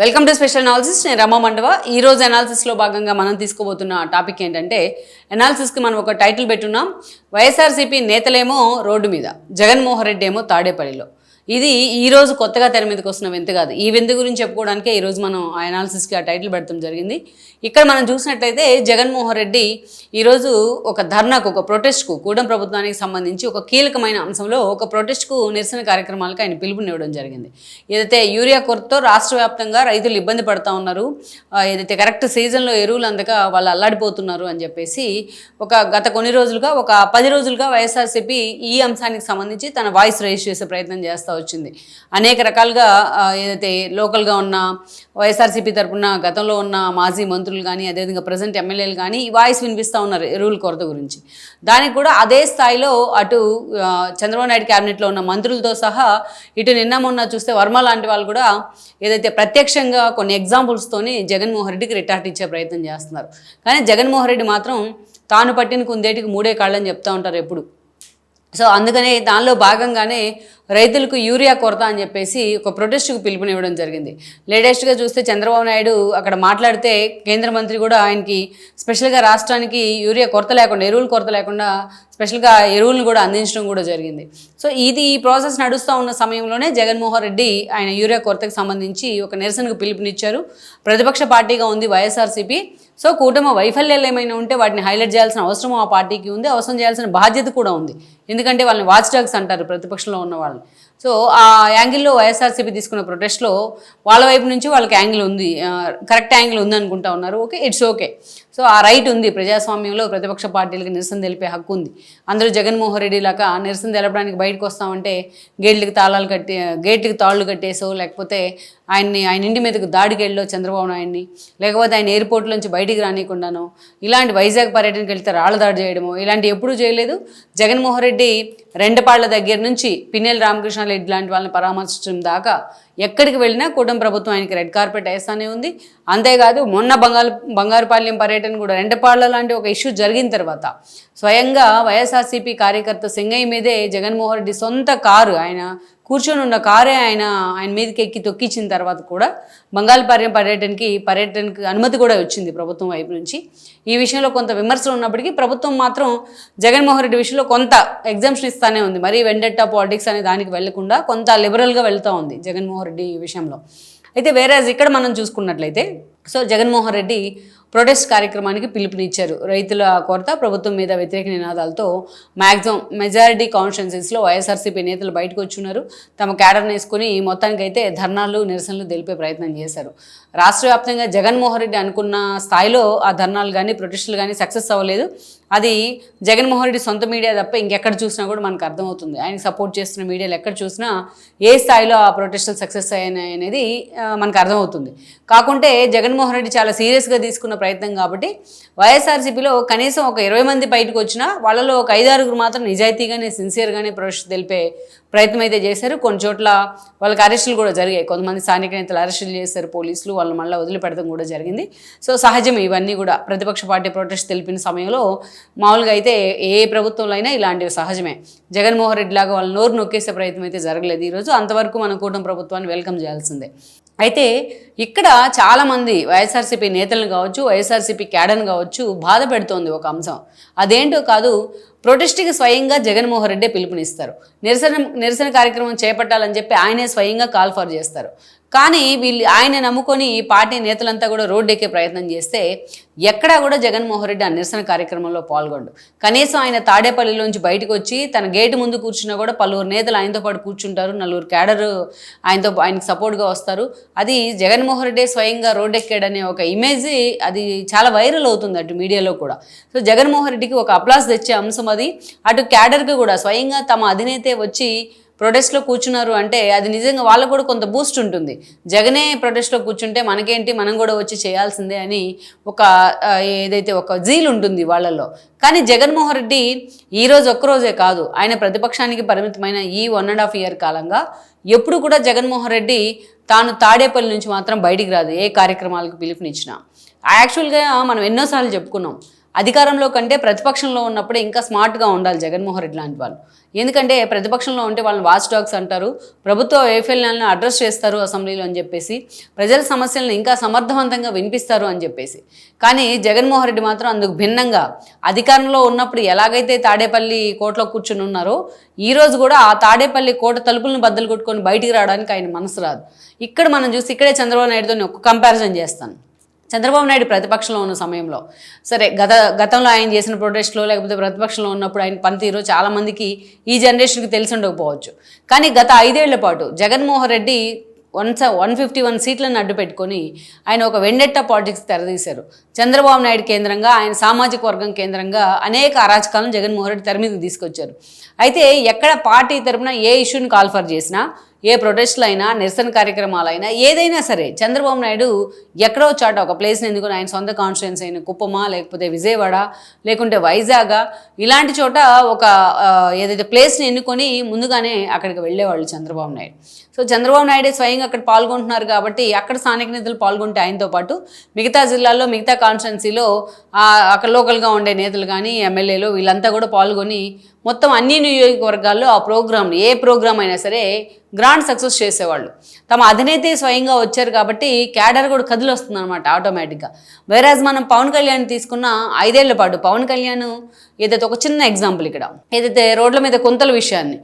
Welcome to special analysis నేను రమ మండవ. ఈ రోజు అనాలిసిస్లో భాగంగా మనం తీసుకోబోతున్న టాపిక్ ఏంటంటే అనాలిసిస్కి మనం ఒక టైటిల్ పెట్టున్నాం. వైఎస్ఆర్సీపీ నేతలేమో రోడ్డు మీద జగన్మోహన్ రెడ్డి ఏమో తాడేపల్లిలో. ఇది ఈ రోజు కొత్తగా తెర మీదకి వస్తున్న వింత కాదు. ఈ వింత గురించి చెప్పుకోవడానికే ఈ రోజు మనం ఆ అనాలిసిస్కి ఆ టైటిల్ పెడతాం జరిగింది. ఇక్కడ మనం చూసినట్లయితే జగన్మోహన్ రెడ్డి ఈరోజు ఒక ధర్నాకు ఒక ప్రొటెస్ట్కు కూడం ప్రభుత్వానికి సంబంధించి ఒక కీలకమైన అంశంలో ఒక ప్రొటెస్ట్కు నిరసన కార్యక్రమాలకు ఆయన పిలుపునివ్వడం జరిగింది. ఏదైతే యూరియా కొరతతో రాష్ట్ర వ్యాప్తంగా రైతులు ఇబ్బంది పడతా ఉన్నారు ఏదైతే కరెక్ట్ సీజన్లో ఎరువులు అందక వాళ్ళు అల్లాడిపోతున్నారు అని చెప్పేసి ఒక గత కొన్ని రోజులుగా ఒక పది రోజులుగా వైఎస్ఆర్సీపీ ఈ అంశానికి సంబంధించి తన వాయిస్ రైజ్ చేసే ప్రయత్నం చేస్తూ వచ్చింది. అనేక రకాలుగా ఏదైతే లోకల్గా ఉన్న వైఎస్ఆర్సీపీ తరపున గతంలో ఉన్న మాజీ మంత్రులు కానీ అదేవిధంగా ప్రజెంట్ ఎమ్మెల్యేలు కానీ ఈ వాయిస్ వినిపిస్తూ ఉన్నారు ఎరువుల కొరత గురించి. దానికి కూడా అదే స్థాయిలో అటు చంద్రబాబు నాయుడు క్యాబినెట్లో ఉన్న మంత్రులతో సహా ఇటు నిన్న మొన్న చూస్తే వర్మ లాంటి వాళ్ళు కూడా ఏదైతే ప్రత్యక్షంగా కొన్ని ఎగ్జాంపుల్స్తోని జగన్మోహన్ రెడ్డికి రిటార్ట్ ఇచ్చే ప్రయత్నం చేస్తున్నారు. కానీ జగన్మోహన్ రెడ్డి మాత్రం తాను పట్టిన కుందేటికి మూడే కాళ్ళని చెప్తా ఉంటారు ఎప్పుడు. సో అందుకనే దానిలో భాగంగానే రైతులకు యూరియా కొరత అని చెప్పేసి ఒక ప్రొటెస్ట్కు పిలుపునివ్వడం జరిగింది. లేటెస్ట్గా చూస్తే చంద్రబాబు నాయుడు అక్కడ మాట్లాడితే కేంద్ర మంత్రి కూడా ఆయనకి స్పెషల్గా రాష్ట్రానికి యూరియా కొరత లేకుండా ఎరువులు కొరత లేకుండా స్పెషల్గా ఎరువులను కూడా అందించడం కూడా జరిగింది. సో ఇది ఈ ప్రాసెస్ నడుస్తూ ఉన్న సమయంలోనే జగన్మోహన్ రెడ్డి ఆయన యూరియా కొరతకు సంబంధించి ఒక నిరసనకు పిలుపునిచ్చారు. ప్రతిపక్ష పార్టీగా ఉంది వైఎస్ఆర్సీపీ. సో కూటమి వైఫల్యాలు ఏమైనా ఉంటే వాటిని హైలైట్ చేయాల్సిన అవసరం ఆ పార్టీకి ఉంది. అవసరం చేయాల్సిన బాధ్యత కూడా ఉంది. ఎందుకంటే వాళ్ళని వాచ్ డాగ్స్ అంటారు ప్రతిపక్షంలో ఉన్న వాళ్ళని సో ఆ యాంగిల్లో వైఎస్ఆర్సీపీ తీసుకున్న ప్రొటెస్ట్లో వాళ్ళ వైపు నుంచి వాళ్ళకి యాంగిల్ ఉంది కరెక్ట్ యాంగిల్ ఉంది అనుకుంటా ఉన్నారు. ఓకే ఇట్స్ ఓకే సో ఆ రైట్ ఉంది. ప్రజాస్వామ్యంలో ప్రతిపక్ష పార్టీలకు నిరసన తెలిపే హక్కు ఉంది. అందరూ జగన్మోహన్ రెడ్డి లాగా నిరసన తెలపడానికి బయటకు వస్తామంటే గేట్లకు తాళాలు కట్టి గేట్లకు తాళ్ళు కట్టేసో లేకపోతే ఆయన్ని ఆయన ఇంటి మీదకు దాడికి వెళ్ళో చంద్రబాబు నాయుడిని లేకపోతే ఆయన ఎయిర్పోర్ట్ నుంచి బయటికి రానియకుండానో ఇలాంటి వైజాగ్ పర్యటనకి వెళ్తే రాళ్ళ దాడి చేయడమో ఇలాంటి ఎప్పుడూ చేయలేదు. జగన్మోహన్ రెడ్డి రెండపాళ్ళ దగ్గర నుంచి పిన్నెల రామకృష్ణారెడ్డి లాంటి వాళ్ళని పరామర్శించడం దాకా ఎక్కడికి వెళ్ళినా కూటమి ప్రభుత్వం ఆయనకి రెడ్ కార్పెట్ వేస్తానే ఉంది. అంతేకాదు మొన్న బంగారు బంగారుపాలెం పర్యటన కూడా రెండపాళ్ళ లాంటి ఒక ఇష్యూ జరిగిన తర్వాత స్వయంగా వైఎస్ఆర్సీపీ కార్యకర్త సింగయ్య మీదే జగన్మోహన్ రెడ్డి సొంత కారు ఆయన కూర్చొని ఉన్న కారే ఆయన ఆయన మీదకి ఎక్కి తొక్కించిన తర్వాత కూడా బంగాళపార్యం పర్యటనకి పర్యటనకి అనుమతి కూడా వచ్చింది ప్రభుత్వం వైపు నుంచి. ఈ విషయంలో కొంత విమర్శలు ఉన్నప్పటికీ ప్రభుత్వం మాత్రం జగన్మోహన్ రెడ్డి విషయంలో కొంత ఎగ్జామ్షన్ ఇస్తానే ఉంది. మరీ వెండెట్టా పాలిటిక్స్ అనే దానికి వెళ్ళకుండా కొంత లిబరల్గా వెళ్తూ ఉంది జగన్మోహన్ రెడ్డి ఈ విషయంలో. అయితే వేరే ఇక్కడ మనం చూసుకున్నట్లయితే సో జగన్మోహన్ రెడ్డి ప్రొటెస్ట్ కార్యక్రమానికి పిలుపునిచ్చారు. రైతుల కొరత ప్రభుత్వం మీద వ్యతిరేక నినాదాలతో మ్యాక్సిమం మెజారిటీ కాన్స్టిట్యున్సీస్లో వైఎస్ఆర్సీపీ నేతలు బయటకు వచ్చున్నారు. తమ క్యాడర్ని వేసుకుని మొత్తానికైతే ధర్నాలు నిరసనలు తెలిపే ప్రయత్నం చేశారు. రాష్ట్ర వ్యాప్తంగా జగన్మోహన్ రెడ్డి అనుకున్న స్థాయిలో ఆ ధర్నాలు కానీ ప్రొటెస్టులు కానీ సక్సెస్ అవ్వలేదు. అది జగన్మోహన్ రెడ్డి సొంత మీడియా తప్ప ఇంకెక్కడ చూసినా కూడా మనకు అర్థమవుతుంది. ఆయన సపోర్ట్ చేస్తున్న మీడియాలు ఎక్కడ చూసినా ఏ స్థాయిలో ఆ ప్రొటెస్టులు సక్సెస్ అయ్యాయి అనేది మనకు అర్థమవుతుంది. కాకుంటే జగన్మోహన్ రెడ్డి చాలా సీరియస్గా తీసుకున్న ప్రయత్నం కాబట్టి వైఎస్ఆర్సీపీలో కనీసం ఒక ఇరవై మంది బయటకు వచ్చినా వాళ్ళలో ఒక ఐదారుగురు మాత్రం నిజాయితీగానే సిన్సియర్గానే ప్రొటెస్ట్ తెలిపే ప్రయత్నం అయితే చేశారు. కొన్ని చోట్ల వాళ్ళకి అరెస్టులు కూడా జరిగాయి. కొంతమంది స్థానిక నేతలు అరెస్టులు చేశారు. పోలీసులు వాళ్ళు మళ్ళీ వదిలిపెడతాం కూడా జరిగింది. సో సహజం ఇవన్నీ కూడా ప్రతిపక్ష పార్టీ ప్రొటెస్ట్ తెలిపిన సమయంలో మామూలుగా అయితే ఏ ప్రభుత్వంలో అయినా ఇలాంటివి సహజమే. జగన్మోహన్ రెడ్డి లాగా వాళ్ళు నోరు నొక్కేసే ప్రయత్నం అయితే జరగలేదు ఈరోజు. అంతవరకు మన కూటమి ప్రభుత్వాన్ని వెల్కమ్ చేయాల్సిందే. అయితే ఇక్కడ చాలామంది వైఎస్ఆర్సీపీ నేతలను కావచ్చు వైఎస్ఆర్సీపీ క్యాడర్ని కావచ్చు బాధ పెడుతోంది ఒక అంశం. అదేంటో కాదు ప్రొటెస్ట్కి స్వయంగా జగన్మోహన్ రెడ్డే పిలుపునిస్తారు. నిరసన నిరసన కార్యక్రమం చేపట్టాలని చెప్పి ఆయనే స్వయంగా కాల్ ఫర్ చేస్తారు. కానీ వీళ్ళు ఆయన నమ్ముకొని ఈ పార్టీ నేతలంతా కూడా రోడ్డు ఎక్కే ప్రయత్నం చేస్తే ఎక్కడా కూడా జగన్మోహన్ రెడ్డి ఆ నిరసన కార్యక్రమంలో పాల్గొండు కనీసం ఆయన తాడేపల్లిలోంచి బయటకు వచ్చి తన గేటు ముందు కూర్చున్నా కూడా పలువురు నేతలు ఆయనతో పాటు కూర్చుంటారు నలుగురు క్యాడర్ ఆయనతో ఆయనకు సపోర్ట్గా వస్తారు. అది జగన్మోహన్ రెడ్డి స్వయంగా రోడ్డు ఎక్కాడనే ఒక ఇమేజ్ అది చాలా వైరల్ అవుతుంది అటు మీడియాలో కూడా. సో జగన్మోహన్ రెడ్డికి ఒక అప్లాస్ తెచ్చే అంశం అది. అటు క్యాడర్కి కూడా స్వయంగా తమ అధినేతే వచ్చి ప్రొటెస్ట్లో కూర్చున్నారు అంటే అది నిజంగా వాళ్ళకు కూడా కొంత బూస్ట్ ఉంటుంది. జగనే ప్రొటెస్ట్లో కూర్చుంటే మనకేంటి? మనం కూడా వచ్చి చేయాల్సిందే అని ఒక ఏదైతే ఒక జీల్ ఉంటుంది వాళ్ళల్లో కానీ జగన్మోహన్ రెడ్డి ఈ రోజు ఒక్కరోజే కాదు ఆయన ప్రతిపక్షానికి పరిమితమైన ఈ వన్ అండ్ హాఫ్ ఇయర్ కాలంగా ఎప్పుడు కూడా జగన్మోహన్ రెడ్డి తాను తాడేపల్లి నుంచి మాత్రం బయటికి రాదు ఏ కార్యక్రమాలకు పిలుపునిచ్చినా. యాక్చువల్గా మనం ఎన్నోసార్లు చెప్పుకున్నాం అధికారంలో కంటే ప్రతిపక్షంలో ఉన్నప్పుడే ఇంకా స్మార్ట్గా ఉండాలి జగన్మోహన్ రెడ్డి లాంటి వాళ్ళు. ఎందుకంటే ప్రతిపక్షంలో ఉంటే వాళ్ళని వాచ్ డాగ్స్ అంటారు ప్రభుత్వ వైఫల్యాలను అడ్రస్ చేస్తారు అసెంబ్లీలో అని చెప్పేసి ప్రజల సమస్యలను ఇంకా సమర్థవంతంగా వినిపిస్తారు అని చెప్పేసి. కానీ జగన్మోహన్ రెడ్డి మాత్రం అందుకు భిన్నంగా అధికారంలో ఉన్నప్పుడు ఎలాగైతే తాడేపల్లి కోటలో కూర్చుని ఉన్నారో ఈరోజు కూడా ఆ తాడేపల్లి కోట తలుపులను బద్దలు కొట్టుకొని బయటికి రావడానికి ఆయన మనసు రాదు. ఇక్కడ మనం చూసి ఇక్కడే చంద్రబాబు నాయుడుతో ఒక కంపారిజన్ చేస్తాను. చంద్రబాబు నాయుడు ప్రతిపక్షంలో ఉన్న సమయంలో. సరే గత గతంలో ఆయన చేసిన ప్రొటెస్ట్లో లేకపోతే ప్రతిపక్షంలో ఉన్నప్పుడు ఆయన పనితీరు చాలామందికి ఈ జనరేషన్కి తెలిసి ఉండకపోవచ్చు. కానీ గత ఐదేళ్ళ పాటు జగన్మోహన్ రెడ్డి వన్ స వన్ ఫిఫ్టీ వన్ సీట్లను అడ్డు పెట్టుకొని ఆయన ఒక వెండెట్ట పాలిటిక్స్ తెరదీశారు. చంద్రబాబు నాయుడు కేంద్రంగా ఆయన సామాజిక వర్గం కేంద్రంగా అనేక అరాచకాలను జగన్మోహన్ రెడ్డి తెర మీదకి తీసుకొచ్చారు. అయితే ఎక్కడ పార్టీ తరపున ఏ ఇష్యూని కాల్ఫర్ చేసినా ఏ ప్రొటెస్ట్లు అయినా నిరసన కార్యక్రమాలైనా ఏదైనా సరే చంద్రబాబు నాయుడు ఎక్కడో చాట ఒక ప్లేస్ని ఎందుకు ఆయన సొంత కాన్స్టిట్యున్సీ అయిన కుప్పమా లేకపోతే విజయవాడ లేకుంటే వైజాగ్ ఇలాంటి చోట ఒక ఏదైతే ప్లేస్ని ఎన్నుకొని ముందుగానే అక్కడికి వెళ్ళేవాళ్ళు చంద్రబాబు నాయుడు. సో చంద్రబాబు నాయుడే స్వయంగా అక్కడ పాల్గొంటున్నారు కాబట్టి అక్కడ స్థానిక నేతలు పాల్గొంటే ఆయనతో పాటు మిగతా జిల్లాల్లో మిగతా కాన్స్టిట్యున్సీలో అక్కడ లోకల్గా ఉండే నేతలు కానీ ఎమ్మెల్యేలు వీళ్ళంతా కూడా పాల్గొని మొత్తం అన్ని నియోజకవర్గాల్లో ఆ ప్రోగ్రామ్ ఏ ప్రోగ్రామ్ అయినా సరే గ్రాండ్ సక్సెస్ చేసేవాళ్ళు. తమ అధినేతే స్వయంగా వచ్చారు కాబట్టి క్యాడర్ కూడా కదిలి వస్తుందన్నమాట ఆటోమేటిక్గా వేరాజ్ మనం పవన్ కళ్యాణ్ తీసుకున్న ఐదేళ్ళ పాటు పవన్ కళ్యాణ్ ఏదైతే ఒక చిన్న ఎగ్జాంపుల్ ఇక్కడ ఏదైతే రోడ్ల మీద కొంతల విషయాన్ని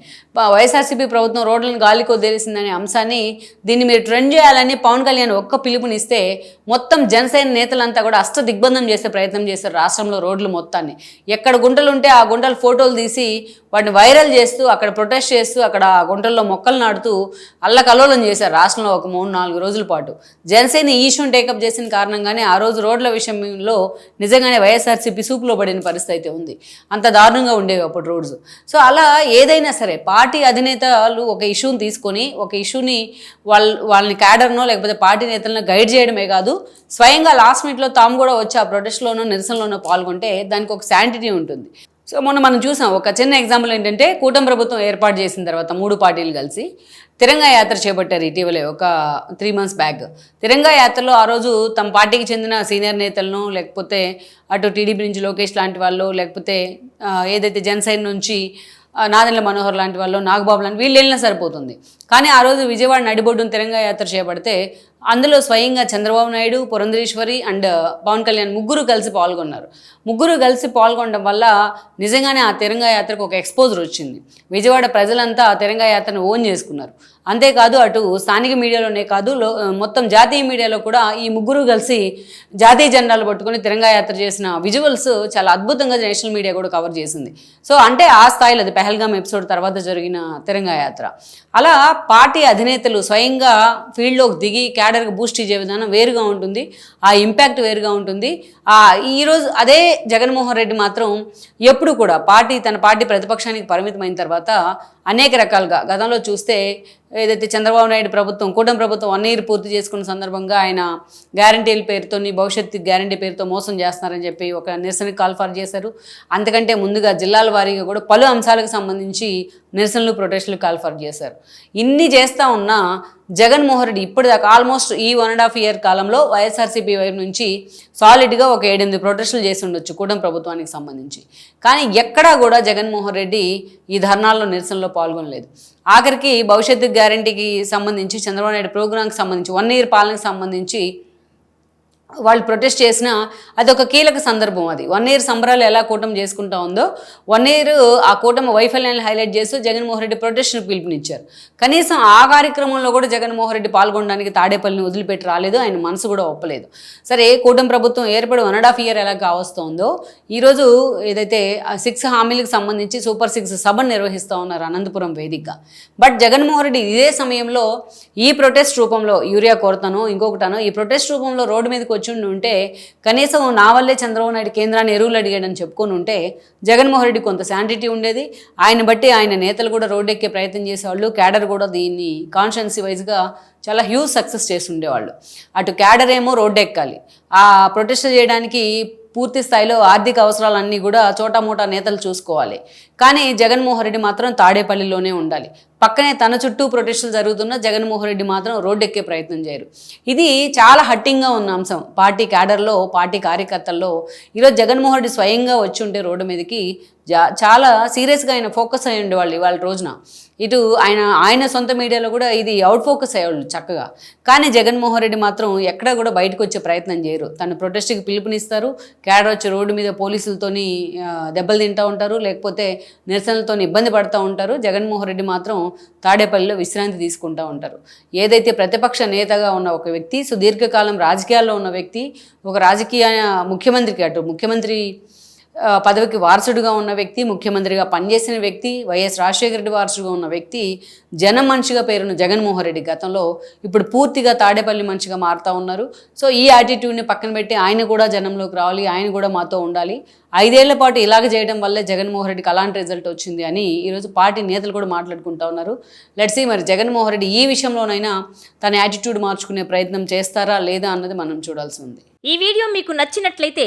వైఎస్ఆర్సీపీ ప్రభుత్వం రోడ్లను గాలికి వదిలేసిందనే అంశాన్ని దీన్ని మీరు ట్రెండ్ చేయాలని పవన్ కళ్యాణ్ ఒక్క పిలుపునిస్తే మొత్తం జనసేన నేతలంతా కూడా అష్ట దిగ్బంధం చేసే ప్రయత్నం చేశారు రాష్ట్రంలో రోడ్లు మొత్తాన్ని. ఎక్కడ గుంటలు ఉంటే ఆ గుంటలు ఫోటోలు తీసి వాటిని వైరల్ చేస్తూ అక్కడ ప్రొటెస్ట్ చేస్తూ అక్కడ ఆ గుంటల్లో మొక్కలు నాటుతూ అల్లకల్లోలం చేశారు రాష్ట్రంలో ఒక మూడు నాలుగు రోజుల పాటు. జనసేన ఈ టేకప్ చేసిన కారణంగానే ఆ రోజు రోడ్ల విషయంలో నిజంగానే వైఎస్ఆర్సీపీ సూపులో పడిన పరిస్థితి అయితే ఉంది. అంత దారుణంగా ఉండేవి అప్పుడు రోడ్స్ సో అలా ఏదైనా సరే పార్టీ అధినేతలు ఒక ఇష్యూని తీసుకొని ఒక ఇష్యూని వాళ్ళ వాళ్ళని క్యాడర్నో లేకపోతే పార్టీ నేతలను గైడ్ చేయడమే కాదు స్వయంగా లాస్ట్ మినిట్లో తాము కూడా వచ్చి ఆ ప్రొటెస్ట్లోనో నిరసనలోనో పాల్గొంటే దానికి ఒక శాంటిటీ ఉంటుంది. సో మొన్న మనం చూసాం ఒక చిన్న ఎగ్జాంపుల్ ఏంటంటే కూటమి ప్రభుత్వం ఏర్పాటు చేసిన తర్వాత మూడు పార్టీలు కలిసి తిరంగా యాత్ర చేపట్టారు ఇటీవలే ఒక త్రీ మంత్స్ బ్యాక్ తిరంగా యాత్రలో ఆ రోజు తమ పార్టీకి చెందిన సీనియర్ నేతలను లేకపోతే అటు టీడీపీ నుంచి లోకేష్ లాంటి వాళ్ళు లేకపోతే ఏదైతే జనసేన నుంచి నాదెండ్ల మనోహర్ లాంటి వాళ్ళు నాగబాబు లాంటి వీళ్ళు వెళ్ళినా సరిపోతుంది. కానీ ఆ రోజు విజయవాడ నడిబొడ్డున తిరంగా యాత్ర చేపడితే అందులో స్వయంగా చంద్రబాబు నాయుడు పురంధరేశ్వరి అండ్ పవన్ కళ్యాణ్ ముగ్గురు కలిసి పాల్గొన్నారు. ముగ్గురు కలిసి పాల్గొనడం వల్ల నిజంగానే ఆ తిరంగా యాత్రకు ఒక ఎక్స్పోజర్ వచ్చింది. విజయవాడ ప్రజలంతా ఆ తిరంగా యాత్రను ఓన్ చేసుకున్నారు. అంతేకాదు అటు స్థానిక మీడియాలోనే కాదు మొత్తం జాతీయ మీడియాలో కూడా ఈ ముగ్గురు కలిసి జాతీయ జెండాలు పట్టుకొని తిరంగా యాత్ర చేసిన విజువల్స్ చాలా అద్భుతంగా నేషనల్ మీడియా కూడా కవర్ చేసింది. సో అంటే ఆ స్థాయిలో అది పెహల్గామ్ ఎపిసోడ్ తర్వాత జరిగిన తిరంగా యాత్ర. అలా పార్టీ అధినేతలు స్వయంగా ఫీల్డ్లోకి దిగి క్యాడర్కి బూస్ట్ ఇచ్చే విధానం వేరుగా ఉంటుంది. ఆ ఇంపాక్ట్ వేరుగా ఉంటుంది. ఆ ఈరోజు అదే జగన్మోహన్ రెడ్డి మాత్రం ఎప్పుడు కూడా పార్టీ తన పార్టీ ప్రతిపక్షానికి పరిమితమైన తర్వాత అనేక రకాలుగా. గతంలో చూస్తే ఏదైతే చంద్రబాబు నాయుడు ప్రభుత్వం కూటమి ప్రభుత్వం వన్ ఇయర్ పూర్తి చేసుకున్న సందర్భంగా ఆయన గ్యారంటీల పేరుతో భవిష్యత్తు గ్యారంటీ పేరుతో మోసం చేస్తున్నారని చెప్పి ఒక నిరసనకు కాల్ఫార్ చేశారు. అంతకంటే ముందుగా జిల్లాల వారీగా కూడా పలు అంశాలకు సంబంధించి నిరసనలు ప్రొటెస్టులు కాల్ఫార్ చేశారు. ఇన్ని చేస్తూ ఉన్నా జగన్మోహన్ రెడ్డి ఇప్పటిదాకా ఆల్మోస్ట్ ఈ వన్ అండ్ హాఫ్ ఇయర్ కాలంలో వైఎస్ఆర్సీపీ వైపు నుంచి సాలిడ్గా ఒక ఏడెనిమిది ప్రొటెస్టులు చేసి ఉండొచ్చు కూటమి ప్రభుత్వానికి సంబంధించి. కానీ ఎక్కడా కూడా జగన్మోహన్ రెడ్డి ఈ ధర్నాల్లో నిరసనలో పాల్గొనలేదు. ఆఖరికి భవిష్యత్తు గ్యారంటీకి సంబంధించి చంద్రబాబు నాయుడు ప్రోగ్రాంకి సంబంధించి వన్ ఇయర్ పాలనకి సంబంధించి వాళ్ళు ప్రొటెస్ట్ చేసిన అది ఒక కీలక సందర్భం అది. వన్ ఇయర్ సంబరాలు ఎలా కూటమి చేసుకుంటా ఉందో వన్ ఇయర్ ఆ కూటమి వైఫల్యాన్ని హైలైట్ చేస్తూ జగన్మోహన్ రెడ్డి ప్రొటెస్ట్ను పిలుపునిచ్చారు. కనీసం ఆ కార్యక్రమంలో కూడా జగన్మోహన్ రెడ్డి పాల్గొనడానికి తాడేపల్లిని వదిలిపెట్టి రాలేదు ఆయన మనసు కూడా ఒప్పలేదు. సరే కూటమి ప్రభుత్వం ఏర్పడి వన్ అండ్ హాఫ్ ఇయర్ ఎలా కావస్తుందో ఈరోజు ఏదైతే సిక్స్ హామీలకు సంబంధించి సూపర్ సిక్స్ సభను నిర్వహిస్తూ ఉన్నారు అనంతపురం వేదికగా బట్ జగన్మోహన్ రెడ్డి ఇదే సమయంలో ఈ ప్రొటెస్ట్ రూపంలో యూరియా కొరతను ఇంకొకటను ఈ ప్రొటెస్ట్ రూపంలో రోడ్డు మీదకి కూర్చుండి ఉంటే కనీసం నా వల్లే చంద్రబాబు నాయుడు కేంద్రాన్ని ఎరువులు అడిగాడని చెప్పుకొని ఉంటే జగన్మోహన్ రెడ్డి కొంత శాంటిటీ ఉండేది. ఆయన బట్టి ఆయన నేతలు కూడా రోడ్డు ఎక్కే ప్రయత్నం చేసేవాళ్ళు. క్యాడర్ కూడా దీన్ని కాన్షియన్సీ వైజ్గా చాలా హ్యూజ్ సక్సెస్ చేసి ఉండేవాళ్ళు అటు క్యాడర్ ఏమో రోడ్డు ఎక్కాలి ఆ ప్రొటెస్ట్ చేయడానికి పూర్తి స్థాయిలో ఆర్థిక అవసరాలన్నీ కూడా చోటామోటా నేతలు చూసుకోవాలి. కానీ జగన్మోహన్ రెడ్డి మాత్రం తాడేపల్లిలోనే ఉండాలి. పక్కనే తన చుట్టూ ప్రొటెస్టులు జరుగుతున్న జగన్మోహన్ రెడ్డి మాత్రం రోడ్డెక్కే ప్రయత్నం చేయరు. ఇది చాలా హట్టింగ్గా ఉన్న అంశం. పార్టీ క్యాడర్లో పార్టీ కార్యకర్తల్లో ఈరోజు జగన్మోహన్ రెడ్డి స్వయంగా వచ్చి ఉంటే రోడ్డు మీదకి జా చాలా సీరియస్గా ఆయన ఫోకస్ అయ్యి ఉండేవాళ్ళు ఇవాళ రోజున. ఇటు ఆయన ఆయన సొంత మీడియాలో కూడా ఇది అవుట్ ఫోకస్ అయ్యేవాళ్ళు చక్కగా. కానీ జగన్మోహన్ రెడ్డి మాత్రం ఎక్కడా కూడా బయటకు వచ్చే ప్రయత్నం చేయరు. తన ప్రొటెస్ట్కి పిలుపునిస్తారు. క్యాడర్ వచ్చి రోడ్డు మీద పోలీసులతోని దెబ్బలు తింటూ ఉంటారు. లేకపోతే నిరసనలతో ఇబ్బంది పడుతూ ఉంటారు. జగన్మోహన్ రెడ్డి మాత్రం తాడేపల్లిలో విశ్రాంతి తీసుకుంటూ ఉంటారు. ఏదైతే ప్రతిపక్ష నేతగా ఉన్న ఒక వ్యక్తి సుదీర్ఘకాలం రాజకీయాల్లో ఉన్న వ్యక్తి ఒక రాజకీయ ముఖ్యమంత్రికి అటు ముఖ్యమంత్రి పదవికి వారసుడుగా ఉన్న వ్యక్తి ముఖ్యమంత్రిగా పనిచేసిన వ్యక్తి వైఎస్ రాజశేఖర రెడ్డి వారసుడుగా ఉన్న వ్యక్తి జనం మనిషిగా పేరున్న జగన్మోహన్ రెడ్డి గతంలో ఇప్పుడు పూర్తిగా తాడేపల్లి మనిషిగా మారుతా ఉన్నారు. సో ఈ యాటిట్యూడ్ని పక్కన పెట్టి ఆయన కూడా జనంలోకి రావాలి ఆయన కూడా మాతో ఉండాలి. ఐదేళ్ళ పాటు ఇలాగ చేయడం వల్లే జగన్మోహన్ రెడ్డికి అలాంటి రిజల్ట్ వచ్చింది అని ఈరోజు పార్టీ నేతలు కూడా మాట్లాడుకుంటా ఉన్నారు. లెట్సీ మరి జగన్మోహన్ రెడ్డి ఈ విషయంలోనైనా తన యాటిట్యూడ్ మార్చుకునే ప్రయత్నం చేస్తారా లేదా అన్నది మనం చూడాల్సి ఉంది. ఈ వీడియో మీకు నచ్చినట్లయితే